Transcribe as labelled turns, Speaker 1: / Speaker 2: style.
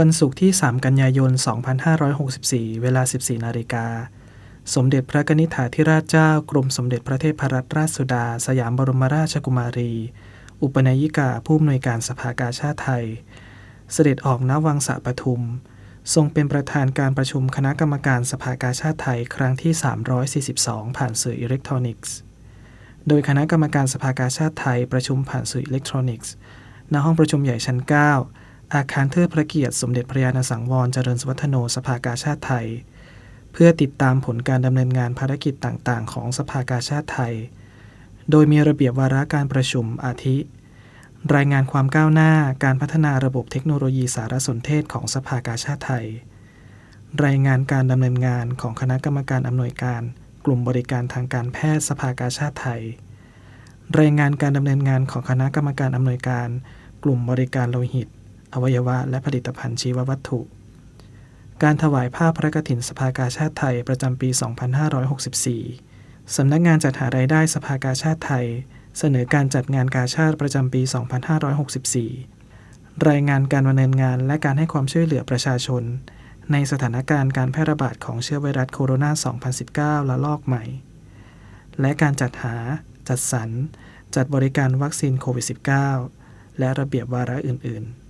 Speaker 1: วันศุกร์ที่ 3 กันยายน 2564 เวลา 14 นาฬิกา สมเด็จพระนิธิถาธิราชเจ้ากรมสมเด็จพระเทพรัตนราชสุดา สยามบรมราชกุมารี อุปนายิกาผู้อำนวยการสภากาชาติไทย เสด็จออกณวังสะปทุม ทรงเป็นประธานการประชุมคณะกรรมการสภากาชาติไทยครั้งที่ 342 ผ่านสื่ออิเล็กทรอนิกส์ โดยคณะกรรมการสภากาชาติไทยประชุมผ่านสื่ออิเล็กทรอนิกส์ ณห้องประชุมใหญ่ชั้น 9 อาคารเทิดพระเกียรติสมเด็จพระยาณสังวรเจริญสวัฒโนสภากาชาติไทย เพื่อติดตามผลการดำเนินงานภารกิจต่างๆ ของสภากาชาติไทย โดยมีระเบียบวาระการประชุมอาทิ รายงานความก้าวหน้าการพัฒนาระบบเทคโนโลยีสารสนเทศของสภากาชาติไทย รายงานการดำเนินงานของคณะกรรมการอำนวยการ กลุ่มบริการทางการแพทย์สภากาชาติไทย รายงานการดำเนินงานของคณะกรรมการอำนวยการ กลุ่มบริการโลหิต อวัยวะ และผลิตภัณฑ์ชีววัตถุ การถวายผ้าพระกฐินสภากาชาติไทยประจำปี 2564 สำนักงานจัดหารายได้สภากาชาติไทย เสนอการจัดงานกาชาติประจำปี 2564 รายงานการดำเนินงานและการให้ความช่วยเหลือประชาชน ในสถานการณ์การแพร่ระบาดของเชื้อไวรัสโคโรนา 2019 ละลอกใหม่ และการจัดหา จัดสรร จัดบริการวัคซีนโควิด -19 และระเบียบวาระอื่น ๆ